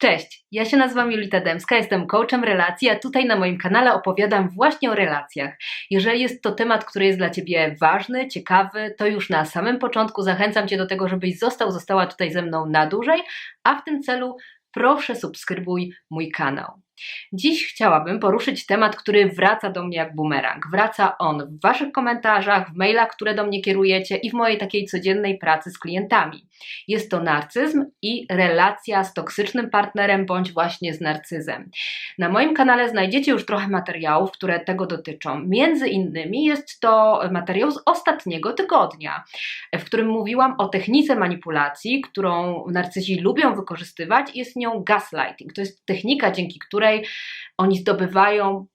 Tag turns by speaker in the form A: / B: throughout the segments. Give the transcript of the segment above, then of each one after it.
A: Cześć, ja się nazywam Julita Demska, jestem coachem relacji, a tutaj na moim kanale opowiadam właśnie o relacjach. Jeżeli jest to temat, który jest dla Ciebie ważny, ciekawy, to już na samym początku zachęcam Cię do tego, żebyś został, została tutaj ze mną na dłużej, a w tym celu proszę subskrybuj mój kanał. Dziś chciałabym poruszyć temat, który wraca do mnie jak bumerang. Wraca on w Waszych komentarzach, w mailach, które do mnie kierujecie i w mojej takiej codziennej pracy z klientami. Jest to narcyzm i relacja z toksycznym partnerem bądź właśnie z narcyzem. Na moim kanale znajdziecie już trochę materiałów, które tego dotyczą. Między innymi jest to materiał z ostatniego tygodnia, w którym mówiłam o technice manipulacji, którą narcyzi lubią wykorzystywać. Jest nią gaslighting. To jest technika, dzięki której której oni zdobywają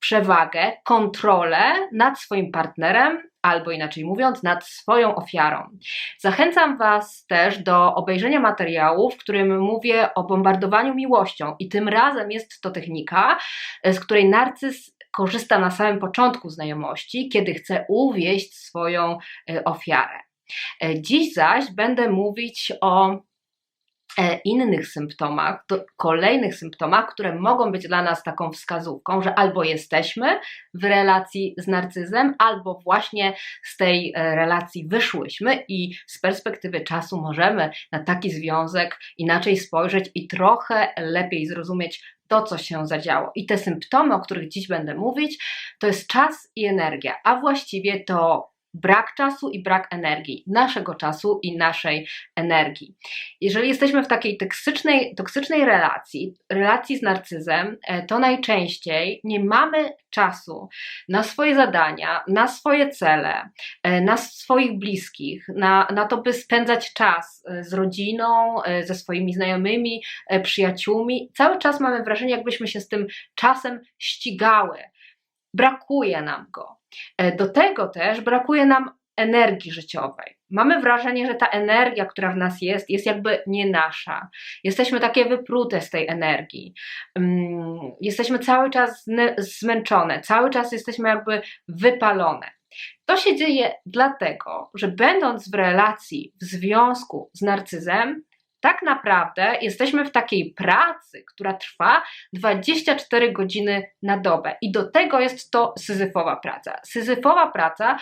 A: przewagę, kontrolę nad swoim partnerem, albo inaczej mówiąc, nad swoją ofiarą. Zachęcam Was też do obejrzenia materiału, w którym mówię o bombardowaniu miłością, i tym razem jest to technika, z której narcyz korzysta na samym początku znajomości, kiedy chce uwieść swoją e, ofiarę. E, dziś zaś będę mówić o innych symptomach, kolejnych symptomach, które mogą być dla nas taką wskazówką, że albo jesteśmy w relacji z narcyzem, albo właśnie z tej e, relacji wyszłyśmy i z perspektywy czasu możemy na taki związek inaczej spojrzeć i trochę lepiej zrozumieć to, co się zadziało. I te symptomy, o których dziś będę mówić, to jest czas i energia, a właściwie to brak czasu i brak energii, naszego czasu i naszej energii. Jeżeli jesteśmy w takiej toksycznej, toksycznej relacji, relacji z narcyzem, e, to najczęściej nie mamy czasu na swoje zadania, na swoje cele, e, na swoich bliskich, na, na to, by spędzać czas e, z rodziną, ze swoimi znajomymi, przyjaciółmi. Cały czas mamy wrażenie, jakbyśmy się z tym czasem ścigały. Brakuje nam go. E, do tego też brakuje nam energii życiowej. Mamy wrażenie, że ta energia, która w nas jest, jest jakby nie nasza. Jesteśmy takie wyprute z tej energii. Mm, jesteśmy cały czas zmęczone, cały czas jesteśmy jakby wypalone. To się dzieje dlatego, że będąc w relacji, w związku z narcyzem, tak naprawdę jesteśmy w takiej pracy, która trwa 24 godziny na dobę. I do tego jest to syzyfowa praca. Syzyfowa praca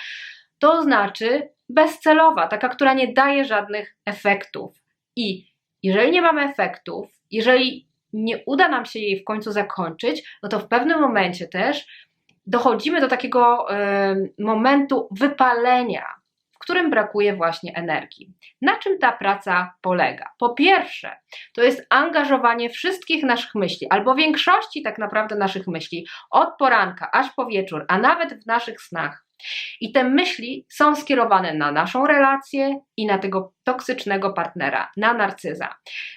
A: to znaczy bezcelowa, taka, która nie daje żadnych efektów. I jeżeli nie mamy efektów, jeżeli nie uda nam się jej w końcu zakończyć, no to w pewnym momencie też dochodzimy do takiego y, momentu wypalenia, którym brakuje właśnie energii. Na czym ta praca polega? Po pierwsze, to jest angażowanie wszystkich naszych myśli, albo większości tak naprawdę naszych myśli, od poranka aż po wieczór, a nawet w naszych snach. I te myśli są skierowane na naszą relację i na tego toksycznego partnera, na narcyza.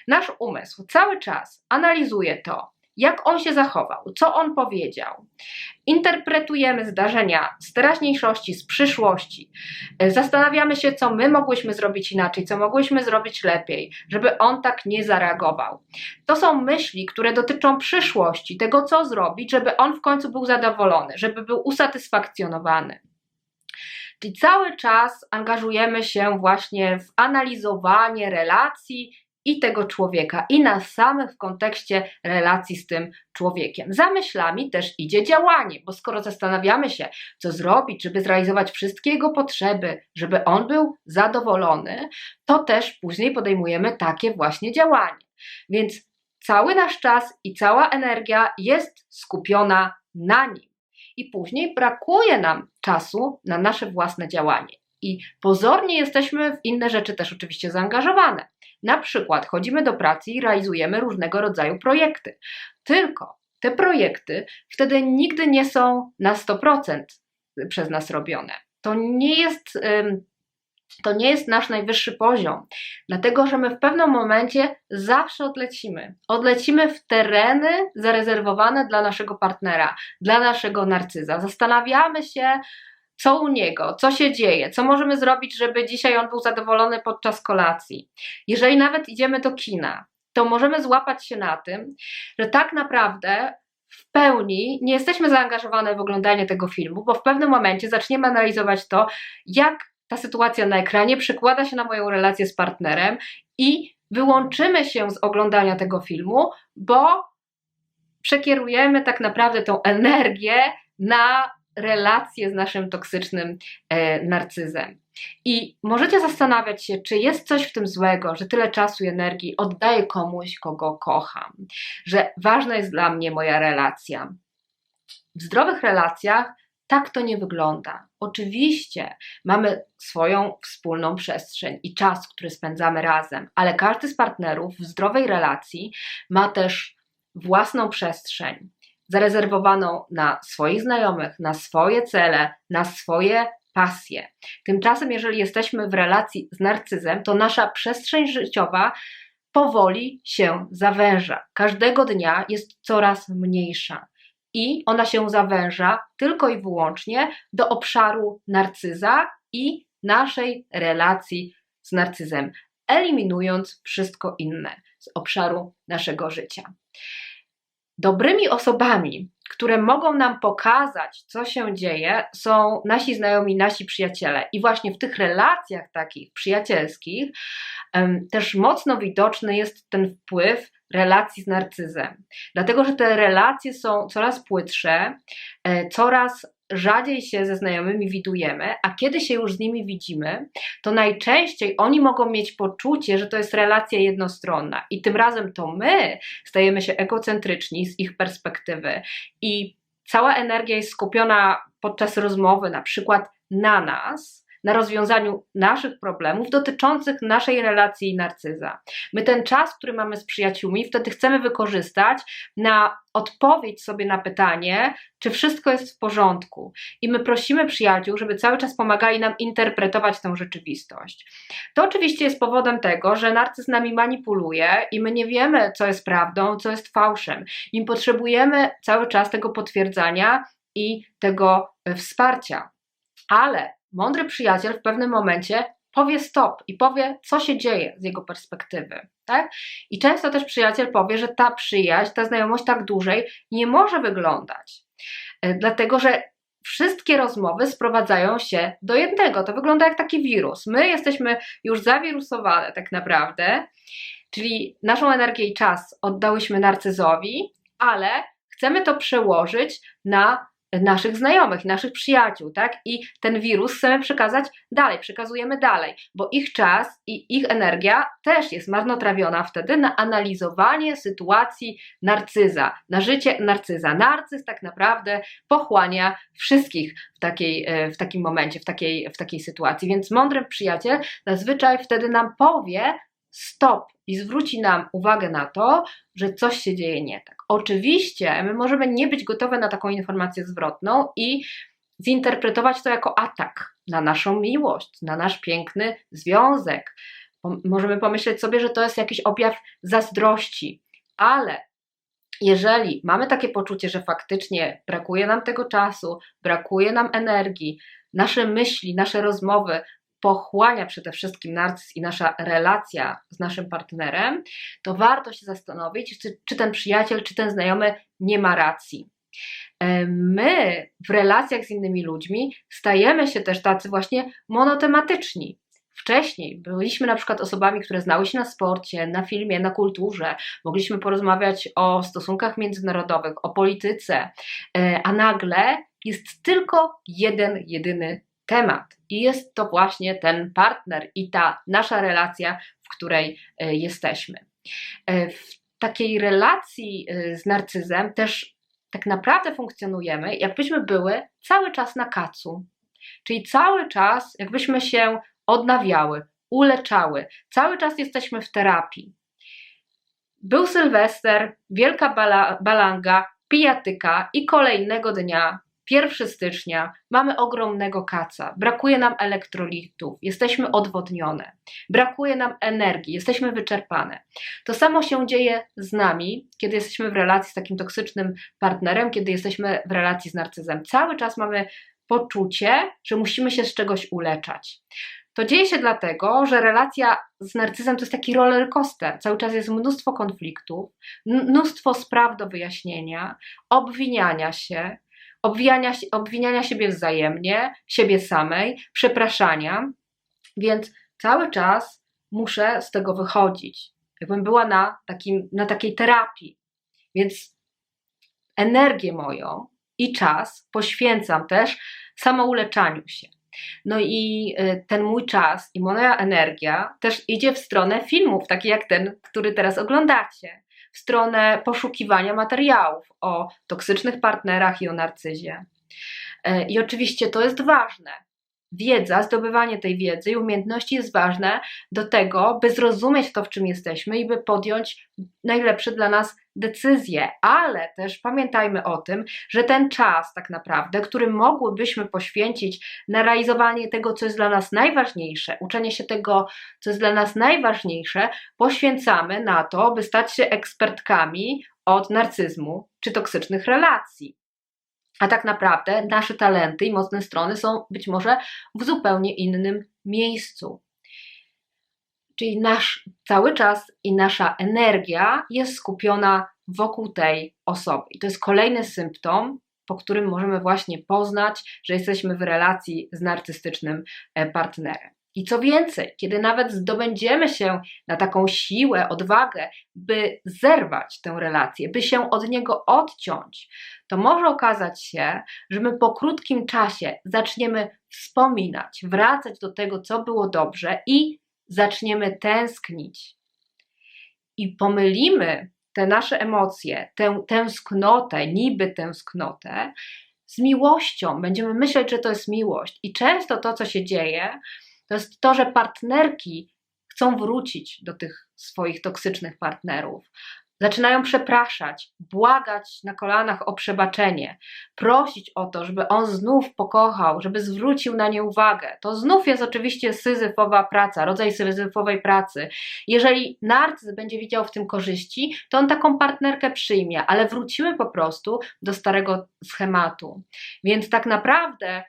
A: Nasz umysł cały czas analizuje to, jak on się zachował, co on powiedział. Interpretujemy zdarzenia z teraźniejszości, z przyszłości. Zastanawiamy się, co my mogłyśmy zrobić inaczej, co mogłyśmy zrobić lepiej, żeby on tak nie zareagował. To są myśli, które dotyczą przyszłości, tego, co zrobić, żeby on w końcu był zadowolony, żeby był usatysfakcjonowany. Czyli cały czas angażujemy się właśnie w analizowanie relacji i tego człowieka, i nas samych w kontekście relacji z tym człowiekiem. Za myślami też idzie działanie, bo skoro zastanawiamy się, co zrobić, żeby zrealizować wszystkie jego potrzeby, żeby on był zadowolony, to też później podejmujemy takie właśnie działanie. Więc cały nasz czas i cała energia jest skupiona na nim. I później brakuje nam czasu na nasze własne działanie. I pozornie jesteśmy w inne rzeczy też oczywiście zaangażowane. Na przykład chodzimy do pracy i realizujemy różnego rodzaju projekty. Tylko te projekty wtedy nigdy nie są na 100% przez nas robione. To nie jest. To nie jest nasz najwyższy poziom, dlatego że my w pewnym momencie zawsze odlecimy. Odlecimy w tereny zarezerwowane dla naszego partnera, dla naszego narcyza. Zastanawiamy się, co u niego, co się dzieje, co możemy zrobić, żeby dzisiaj on był zadowolony podczas kolacji. Jeżeli nawet idziemy do kina, to możemy złapać się na tym, że tak naprawdę w pełni nie jesteśmy zaangażowane w oglądanie tego filmu, bo w pewnym momencie zaczniemy analizować to, jak ta sytuacja na ekranie przekłada się na moją relację z partnerem i wyłączymy się z oglądania tego filmu, bo przekierujemy tak naprawdę tą energię na relacje z naszym toksycznym e, narcyzem. I możecie zastanawiać się, czy jest coś w tym złego, że tyle czasu i energii oddaję komuś, kogo kocham, że ważna jest dla mnie moja relacja. W zdrowych relacjach tak to nie wygląda. Oczywiście mamy swoją wspólną przestrzeń i czas, który spędzamy razem, ale każdy z partnerów w zdrowej relacji ma też własną przestrzeń, zarezerwowaną na swoich znajomych, na swoje cele, na swoje pasje. Tymczasem, jeżeli jesteśmy w relacji z narcyzem, to nasza przestrzeń życiowa powoli się zawęża. Każdego dnia jest coraz mniejsza i ona się zawęża tylko i wyłącznie do obszaru narcyza i naszej relacji z narcyzem, eliminując wszystko inne z obszaru naszego życia. Dobrymi osobami, które mogą nam pokazać, co się dzieje, są nasi znajomi, nasi przyjaciele. I właśnie w tych relacjach takich przyjacielskich też mocno widoczny jest ten wpływ relacji z narcyzem. Dlatego, że te relacje są coraz płytsze, e, coraz rzadziej się ze znajomymi widujemy, a kiedy się już z nimi widzimy, to najczęściej oni mogą mieć poczucie, że to jest relacja jednostronna. I tym razem to my stajemy się egocentryczni z ich perspektywy. I cała energia jest skupiona podczas rozmowy na przykład na nas, na rozwiązaniu naszych problemów dotyczących naszej relacji narcyza. My ten czas, który mamy z przyjaciółmi, wtedy chcemy wykorzystać na odpowiedź sobie na pytanie, czy wszystko jest w porządku. I my prosimy przyjaciół, żeby cały czas pomagali nam interpretować tę rzeczywistość. To oczywiście jest powodem tego, że narcyz nami manipuluje i my nie wiemy, co jest prawdą, co jest fałszem. I potrzebujemy cały czas tego potwierdzania i tego wsparcia. Ale mądry przyjaciel w pewnym momencie powie stop i powie, co się dzieje z jego perspektywy. Tak? I często też przyjaciel powie, że ta przyjaźń, ta znajomość tak dłużej nie może wyglądać. E, dlatego, że wszystkie rozmowy sprowadzają się do jednego. To wygląda jak taki wirus. My jesteśmy już zawirusowane tak naprawdę, czyli naszą energię i czas oddałyśmy narcyzowi, ale chcemy to przełożyć na naszych znajomych, naszych przyjaciół, tak? I ten wirus chcemy przekazać dalej, przekazujemy dalej, bo ich czas i ich energia też jest marnotrawiona wtedy na analizowanie sytuacji narcyza, na życie narcyza. Narcyz tak naprawdę pochłania wszystkich w, takiej, e, w takim momencie, w takiej, w takiej sytuacji. Więc mądry przyjaciel zazwyczaj wtedy nam powie, stop i zwróci nam uwagę na to, że coś się dzieje nie tak. Oczywiście my możemy nie być gotowe na taką informację zwrotną i zinterpretować to jako atak na naszą miłość, na nasz piękny związek. Możemy pomyśleć sobie, że to jest jakiś objaw zazdrości, ale jeżeli mamy takie poczucie, że faktycznie brakuje nam tego czasu, brakuje nam energii, nasze myśli, nasze rozmowy pochłania przede wszystkim narcyz i nasza relacja z naszym partnerem, to warto się zastanowić, czy, czy ten przyjaciel, czy ten znajomy nie ma racji. E, my w relacjach z innymi ludźmi stajemy się też tacy właśnie monotematyczni. Wcześniej byliśmy na przykład osobami, które znały się na sporcie, na filmie, na kulturze, mogliśmy porozmawiać o stosunkach międzynarodowych, o polityce, e, a nagle jest tylko jeden, jedyny temat. I jest to właśnie ten partner i ta nasza relacja, w której e, jesteśmy. E, w takiej relacji e, z narcyzem też tak naprawdę funkcjonujemy, jakbyśmy były cały czas na kacu. Czyli cały czas, jakbyśmy się odnawiały, uleczały, cały czas jesteśmy w terapii. Był Sylwester, wielka bala, balanga, pijatyka i kolejnego dnia 1 stycznia mamy ogromnego kaca, brakuje nam elektrolitów, jesteśmy odwodnione, brakuje nam energii, jesteśmy wyczerpane. To samo się dzieje z nami, kiedy jesteśmy w relacji z takim toksycznym partnerem, kiedy jesteśmy w relacji z narcyzem. Cały czas mamy poczucie, że musimy się z czegoś uleczać. To dzieje się dlatego, że relacja z narcyzem to jest taki roller coaster. Cały czas jest mnóstwo konfliktów, mnóstwo spraw do wyjaśnienia, obwiniania się, obwiniania, obwiniania siebie wzajemnie, siebie samej, przepraszania, więc cały czas muszę z tego wychodzić. jakbym była na, takim, na takiej terapii. Więc energię moją i czas poświęcam też samouleczaniu się. No i y, ten mój czas i moja energia też idzie w stronę filmów, takich jak ten, który teraz oglądacie, w stronę poszukiwania materiałów o toksycznych partnerach i o narcyzie. Y, I oczywiście to jest ważne, wiedza, zdobywanie tej wiedzy i umiejętności jest ważne do tego, by zrozumieć to, w czym jesteśmy i by podjąć najlepsze dla nas decyzje, ale też pamiętajmy o tym, że ten czas, tak naprawdę, który mogłybyśmy poświęcić na realizowanie tego, co jest dla nas najważniejsze, uczenie się tego, co jest dla nas najważniejsze, poświęcamy na to, by stać się ekspertkami od narcyzmu czy toksycznych relacji. A tak naprawdę nasze talenty i mocne strony są być może w zupełnie innym miejscu. Czyli nasz cały czas i nasza energia jest skupiona wokół tej osoby. I to jest kolejny symptom, po którym możemy właśnie poznać, że jesteśmy w relacji z narcystycznym e, partnerem. I co więcej, kiedy nawet zdobędziemy się na taką siłę, odwagę, by zerwać tę relację, by się od niego odciąć, to może okazać się, że my po krótkim czasie zaczniemy wspominać, wracać do tego, co było dobrze i zaczniemy tęsknić. I pomylimy te nasze emocje, tę tęsknotę, niby tęsknotę, z miłością. Będziemy myśleć, że to jest miłość. I często to, co się dzieje, to jest to, że partnerki chcą wrócić do tych swoich toksycznych partnerów. Zaczynają przepraszać, błagać na kolanach o przebaczenie, prosić o to, żeby on znów pokochał, żeby zwrócił na nie uwagę. To znów jest oczywiście syzyfowa praca, rodzaj syzyfowej pracy. Jeżeli narcyz będzie widział w tym korzyści, to on taką partnerkę przyjmie, ale wrócimy po prostu do starego schematu. Więc tak naprawdę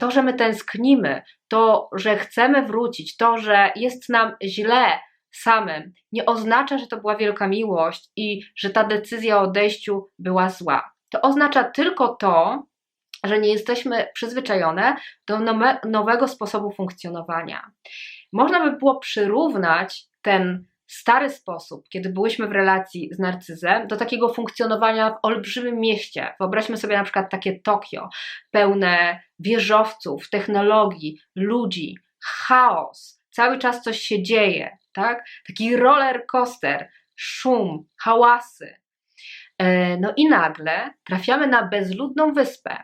A: to, że my tęsknimy, to, że chcemy wrócić, to, że jest nam źle samym, nie oznacza, że to była wielka miłość i że ta decyzja o odejściu była zła. To oznacza tylko to, że nie jesteśmy przyzwyczajone do nowego sposobu funkcjonowania. Można by było przyrównać ten stary sposób, kiedy byłyśmy w relacji z narcyzem, do takiego funkcjonowania w olbrzymim mieście. Wyobraźmy sobie na przykład takie Tokio, pełne wieżowców, technologii, ludzi, chaos, cały czas coś się dzieje, tak? Taki roller coaster, szum, hałasy. E, no i nagle trafiamy na bezludną wyspę,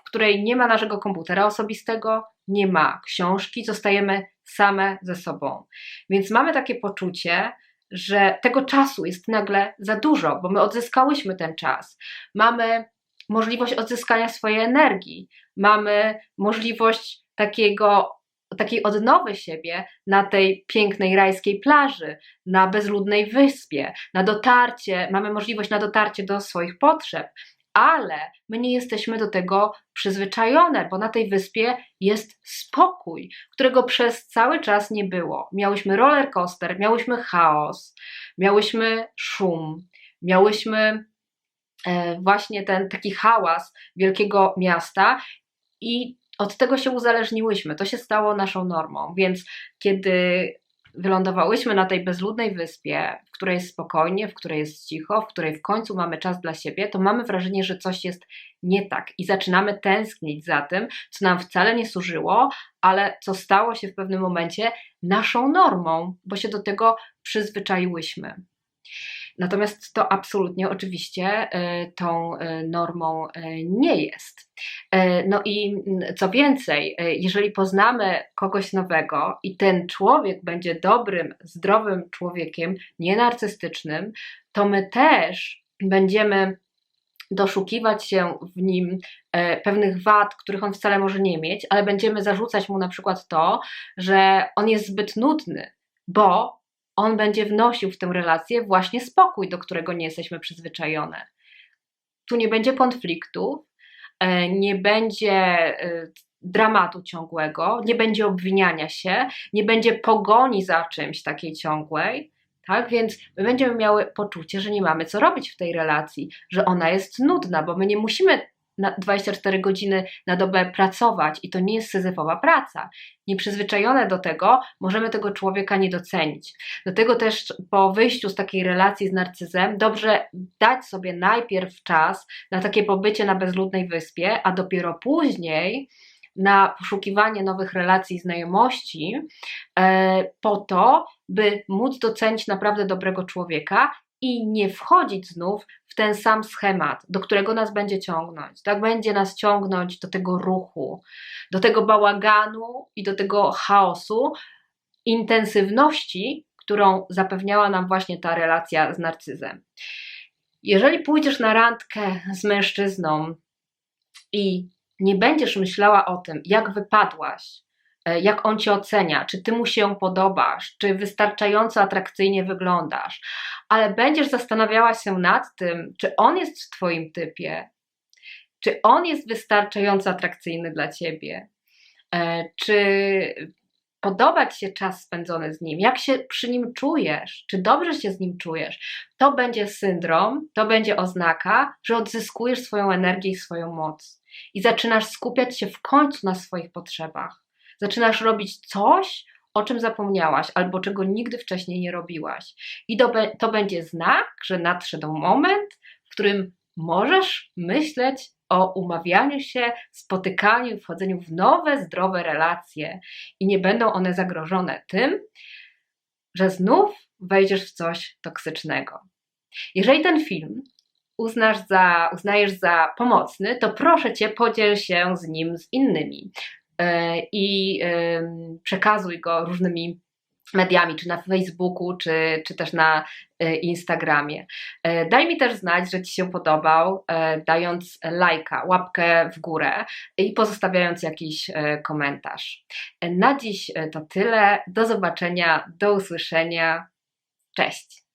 A: w której nie ma naszego komputera osobistego, nie ma książki, zostajemy same ze sobą. Więc mamy takie poczucie, że tego czasu jest nagle za dużo, bo my odzyskałyśmy ten czas. Mamy możliwość odzyskania swojej energii, mamy możliwość takiego, takiej odnowy siebie na tej pięknej rajskiej plaży, na bezludnej wyspie, na dotarcie, mamy możliwość na dotarcie do swoich potrzeb, ale my nie jesteśmy do tego przyzwyczajone, bo na tej wyspie jest spokój, którego przez cały czas nie było. Miałyśmy roller coaster, miałyśmy chaos, miałyśmy szum, miałyśmy e, właśnie ten taki hałas wielkiego miasta i od tego się uzależniłyśmy. To się stało naszą normą. Więc kiedy wylądowałyśmy na tej bezludnej wyspie, w której jest spokojnie, w której jest cicho, w której w końcu mamy czas dla siebie, to mamy wrażenie, że coś jest nie tak i zaczynamy tęsknić za tym, co nam wcale nie służyło, ale co stało się w pewnym momencie naszą normą, bo się do tego przyzwyczaiłyśmy. Natomiast to absolutnie oczywiście y, tą y, normą y, nie jest. No i mm, co więcej, jeżeli poznamy kogoś nowego i ten człowiek będzie dobrym, zdrowym człowiekiem, nienarcystycznym, to my też będziemy doszukiwać się w nim pewnych wad, których on wcale może nie mieć, ale będziemy zarzucać mu na przykład to, że on jest zbyt nudny, bo on będzie wnosił w tę relację właśnie spokój, do którego nie jesteśmy przyzwyczajone. Tu nie będzie konfliktu, e, nie będzie e, dramatu ciągłego, nie będzie obwiniania się, nie będzie pogoni za czymś takiej ciągłej. Tak, więc my będziemy miały poczucie, że nie mamy co robić w tej relacji, że ona jest nudna, bo my nie musimy na 24 godziny na dobę pracować i to nie jest syzyfowa praca. Nieprzyzwyczajone do tego, możemy tego człowieka nie docenić. Do tego też po wyjściu z takiej relacji z narcyzem, dobrze dać sobie najpierw czas na takie pobycie na bezludnej wyspie, a dopiero później na poszukiwanie nowych relacji, znajomości, e, po to, by móc docenić naprawdę dobrego człowieka i nie wchodzić znów ten sam schemat, do którego nas będzie ciągnąć. Tak będzie nas ciągnąć do tego ruchu, do tego bałaganu i do tego chaosu, intensywności, którą zapewniała nam właśnie ta relacja z narcyzem. Jeżeli pójdziesz na randkę z mężczyzną i nie będziesz myślała o tym, jak wypadłaś, jak on cię ocenia, czy ty mu się podobasz, czy wystarczająco atrakcyjnie wyglądasz, ale będziesz zastanawiała się nad tym, czy on jest w twoim typie, czy on jest wystarczająco atrakcyjny dla ciebie, e, czy podoba Ci się czas spędzony z nim, jak się przy nim czujesz, czy dobrze się z nim czujesz, to będzie syndrom, to będzie oznaka, że odzyskujesz swoją energię i swoją moc i zaczynasz skupiać się w końcu na swoich potrzebach. Zaczynasz robić coś, o czym zapomniałaś albo czego nigdy wcześniej nie robiłaś. I to, to będzie znak, że nadszedł moment, w którym możesz myśleć o umawianiu się, spotykaniu, wchodzeniu w nowe, zdrowe relacje i nie będą one zagrożone tym, że znów wejdziesz w coś toksycznego. Jeżeli ten film uznasz za, uznajesz za pomocny, to proszę Cię, podziel się z nim z innymi i przekazuj go różnymi mediami, czy na Facebooku, czy, czy też na e, Instagramie. E, daj mi też znać, że Ci się podobał, dając lajka, łapkę w górę i pozostawiając jakiś komentarz. Na dziś to tyle. Do zobaczenia, do usłyszenia. Cześć.